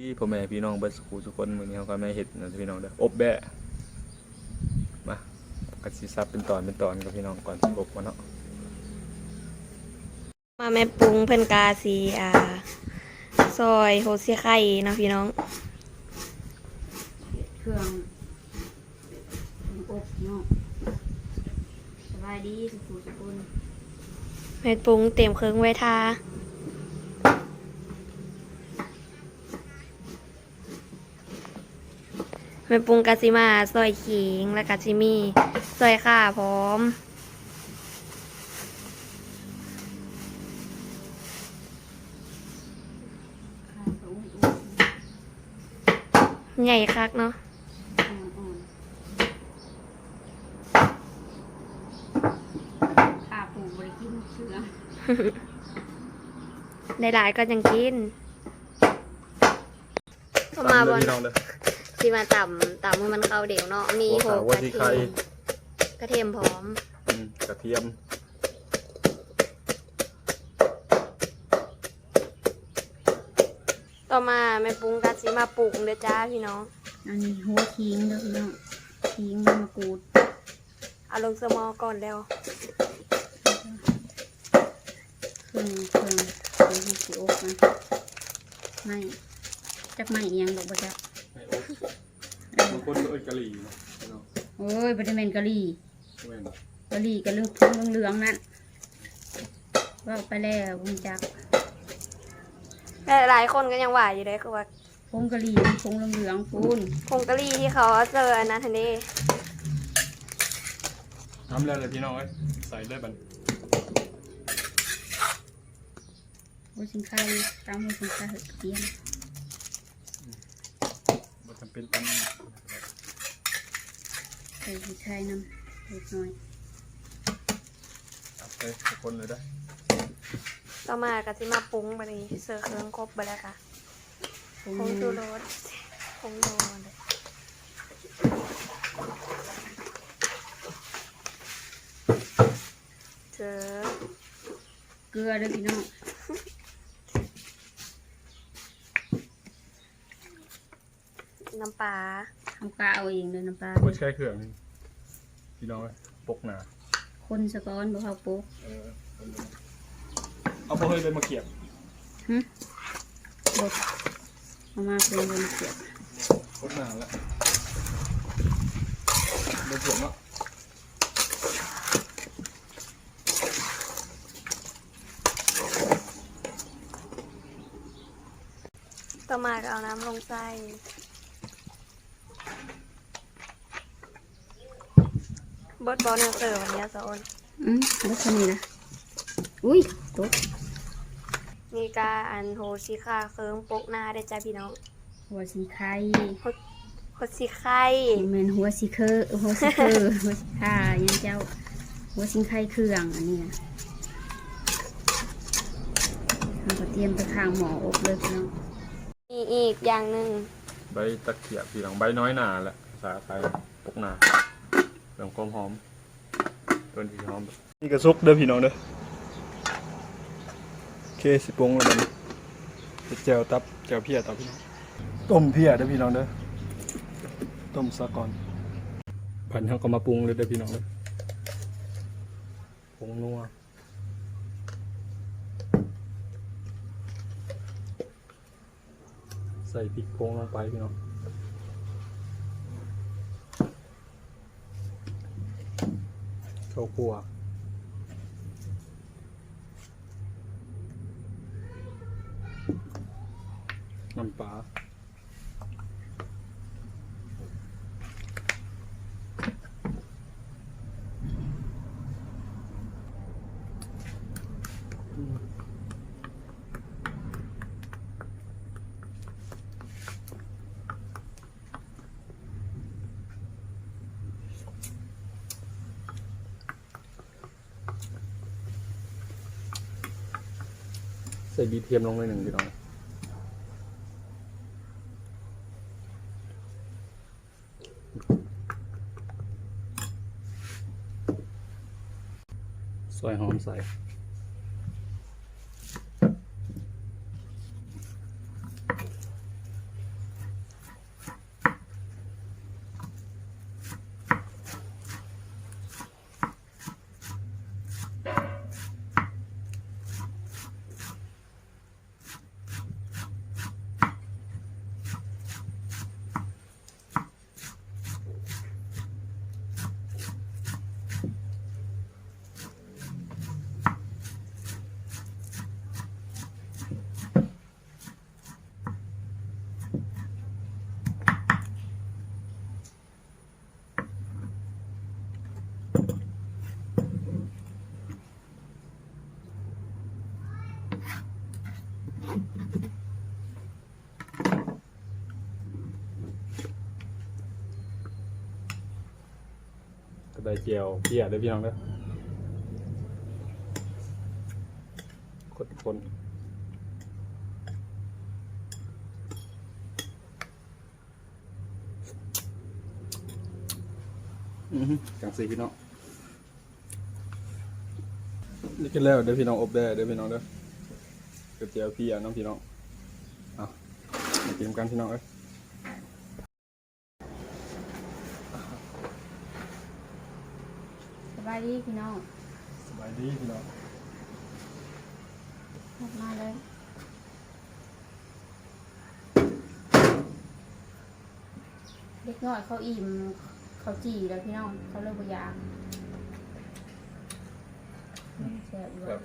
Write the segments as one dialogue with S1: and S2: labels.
S1: ที่พ่อแม่พี่น้องเบิดสกูทุกคนมื้อนี้เขาก็ไม่เฮ็ดนะพี่น้องเด้ออบแบะมากัสิซับเป็นตอนเป็นตอนกับพี่น้องก่อนสิอบมาเนาะ
S2: มาแม่ปรุงเพิ่นกาสีอ่าซอยโฮเสียไข่เนาะพี่น้อง
S3: เครื่องอบเนาะสบายดีสุขุสุขุน
S2: แม่ปรุงเต็มเครื่องไว้ทา แม่ปรุงกาซิมาซอยขิงและกาซิมีซอยข่าพร้อม
S3: ข้าวก็อุ่น
S2: ใหญ่คักเนาะ
S3: ๆอ่อนๆข้าวปูบริกินเชื่อ
S2: หลายๆก็ยังกินก็มาบ
S1: ตำ
S2: น
S1: เด้อพี่น้องเด้อ
S2: ที่มาต่ำต่ำให้มันเข้าเดี๋ยวเนาะมี
S1: หัว
S2: โห
S1: ขาว
S2: ก
S1: หัว
S2: ระ
S1: ที่
S2: เที
S1: ไข่
S2: ยมกระเทียมพร้อม
S1: อืมกระเทียม
S2: ต่อมาแม่ปรุงกาซิมาปรุงเด้อจ้าพี่น้อง
S3: อันนี้หัวทิ้งเด้อพี่น้องทิ้งมะกรูด
S2: เอาลงสมอก่อนแล้ว
S3: เครื่องเครื่องเครื่องที่สิอบนะไม่จักไม่เอียงดอกบ่จัก
S1: ไม่อ บบางคนก็เอ้ยกะหรี่เนาะพี่น้อง
S3: โอ้ยบ่ได้แม่นกะหรี่
S1: แม่นบ่
S3: กะหรี่กะเรื่องทุ่งเหลืองๆนั่นว่าไปแล้วบุญจัก
S2: หลายๆคนก็ยังว่าอยู่เลยคือว่า
S3: พงกะหรี่พงเหลืองๆพูน
S2: ผงกะหรี่ที่เขาเจออันนั้นทันเด้
S1: ทำแล้วเลยพี่น้องเอ้ยใส่ได้บัด
S3: หัวสิงไข่ตามหัวสิงไข่เห็ดเตียน
S1: บ่จำ เป็นต้อง
S3: ใส่สิงไข่น้ำเล็กน้อย
S1: เอาไปทุกคนเลยได้อ
S2: ต่อมากาซิมาปรุงไปเลยเสิร์ฟเครื่องครบไปแล้วค่ะ
S3: ผง
S2: ผงชูรสผงนัวเลยเจอ
S3: เกลือเด้วยพี่น้อง
S2: น้ำปลา
S3: ทำกาเอาเองเลยน้ำปลา
S1: บ่ใช้เครื่องนี่พี่น้องเอ้ยปกหนา
S3: คนสะก้อนบ่เข้าโป๊ก
S1: เออเอาบ่เฮ้ยเลยมาเกียบ
S3: หึบดเอามาเป็นบนเกียบ
S1: ปกหนาแล้วบ่เกียบเนาะ
S2: ต่อมาก็เอาน้ำลงใส่ เบิร์ดบอลเนี่ยเสิร์ฟวันนี้สะอน
S3: อืมแล้วคนนี้นะ อุ้ยตก
S2: มีกาอันโฮชิคาเคิงโปกหน้าได้อจ้าพี่น้อง
S3: หัวสิงไข่
S2: โฮชิไข่
S3: แมนหัวสิเคอร์หัวสิเคอร์หัวสิข่ายังเจ้า หัวสิงไข่เครื่องอันนี้นะเราก็เตรียมไปข้างหมออบเลยพี่น้อง
S2: มีอีกอย่างหนึ่ง
S1: ใบตะเกียบพี่น้องใบน้อยหนาแหละภาษาไทยปกหนา เรื่องความหอมต้นที่หอม นี่กระซุกเด้อพี่น้องเด้อโอเคสิปรุงแล้วมันเป็นแจวตับแจวเพียตับพี่น้องต้มเพียเด้อพี่น้องเด้อต้มซะก่อนผันเขาก็มาปรุงเลยเด้อพี่น้องเด้อปรุงนัวใส่พริกโพงลงไปพี่น้อง เราวคั่วน้ำปลา ใส่บีเทียมลงเลยหนึ่งพี่น้องซอยหอมใส่ เจียวเพียเด้อพี่น้องเด้อคนคนอือฮึจังสีพี่น้องนี่ก็แล้วเด้อพี่น้องอบได้เด้อพี่น้องเด้อก๋วยเตี๋ยวพี่อะน้องพี่น้องอะมากินกันพี่น้องเอ้ย
S3: สบายดีพี่น้อง
S1: สบายดีพี่น้อง
S3: มาเลยเด็กน้อยเขาอิ่มเขาจี่แล้วพี่น้องเขาเลิกบุยางแซ่บเล
S1: ครั
S3: ย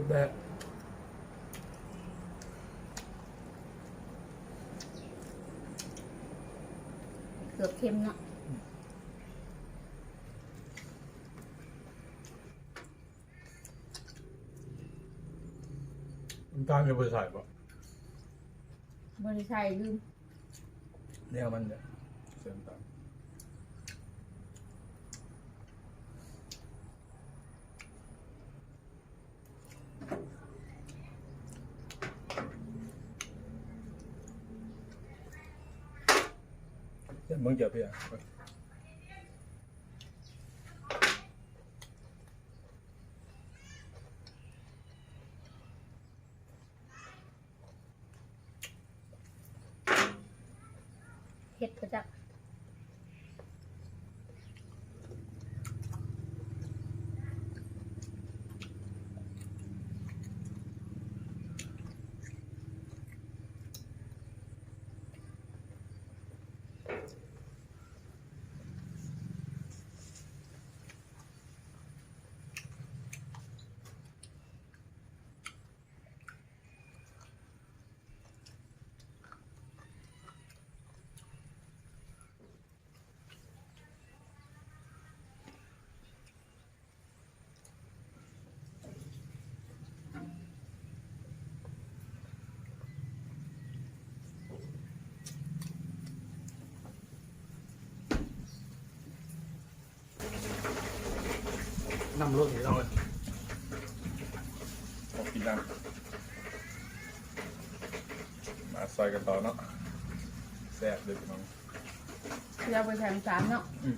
S1: บอบได้
S3: เกือบเค็มเนาะ
S1: น้ำตาลจะไปใส่ปะ
S3: บริชัยลืม
S1: เนี่ยมันเนี่ยเสียน้ำตาล มึงเก็บไปอะ
S3: เห็ดประจัก
S1: ษ์ำรสนี่ต้องเลยขอกินน้ำมาซ อยกันต่อเนาะแซ่บเลยพี่น้อง
S3: ที่เราไปแถมสามเนาะ
S1: อืม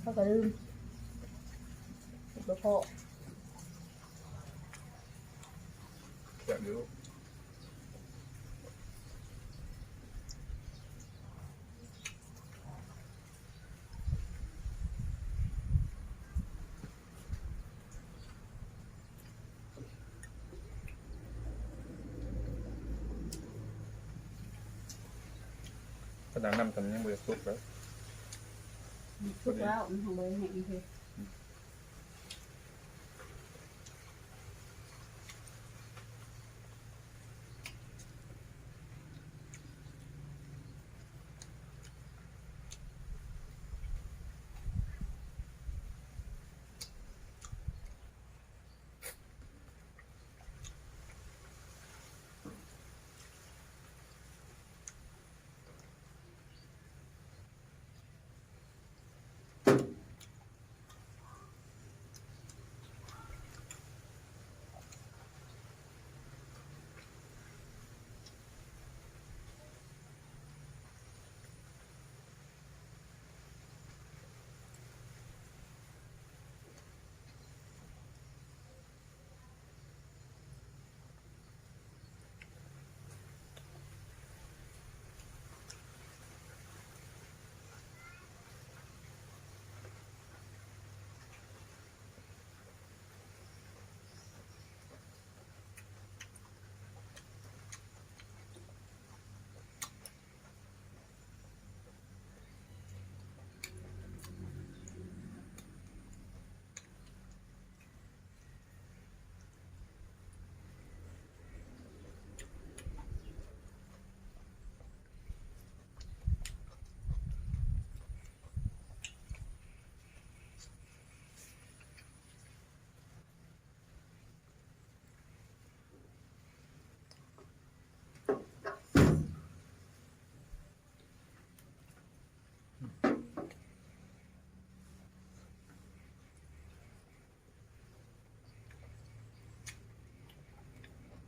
S3: เขาก็ลืมเห็ดบะโพะ
S1: แซ่บอยู่ ขนาดน้ำตอนยังไม่ได้สุกแล้ว
S3: สุกแล้วมันของเบอร์แห้งคือ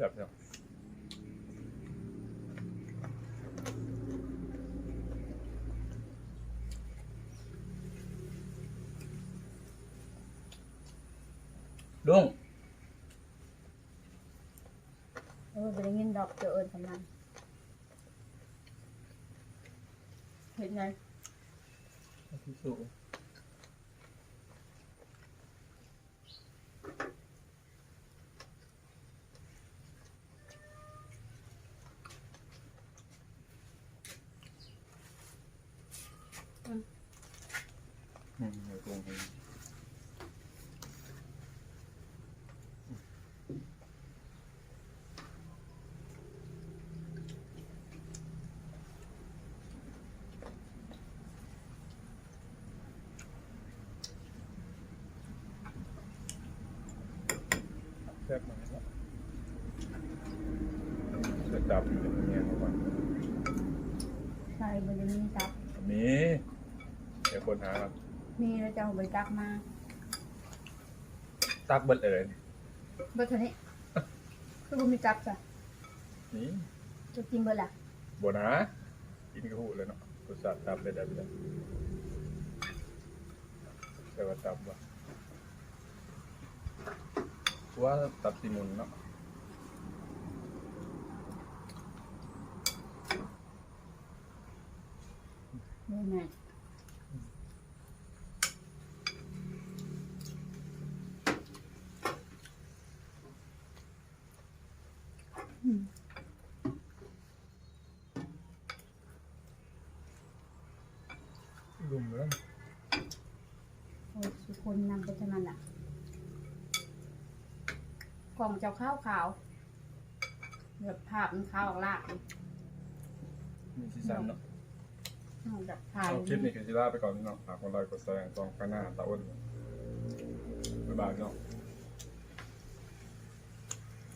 S1: แบบเนี้ยลุง
S4: เออไปได้ยินดอกเจอเอิญกำลังเห็นไง
S1: ที่สูงอืมเดี๋ยวลุงให้ แซ่บมากครับ จะจับอยู่อย่างเงี้ยครับว่า
S4: ใช่บริมีจับ
S1: มีเดี๋ยวคนหาครับ
S4: มีแล้วจะเอาไปจักมา
S1: ตักเบิดเอิญ
S4: เบิดเท่านี้ คือบ่มีจับจ้ะ
S1: นี่
S4: จะกินเบิดล่ะ
S1: บนะกินกระหูเลยเนาะรสชาติตับเลยได้ไปเลยแต่ว่าตับว่าว่าตับซีมุนเนาะ รุมแล้ว
S4: โอ้ยสุคนนำไปเท่านั้นล่ะกล่องเจ้าข้าวขาวแบบภาพมันขาวออกลาก
S1: มีซีซันเนาะ
S4: อาแบบถ่าย
S1: เอาคลิปนี้คือซิล่าไปก่อนพี่น้องฝากกดไลค์กดแชร์ตองข้างหน้าตาอ้นบ๊ายบายพี่น้อง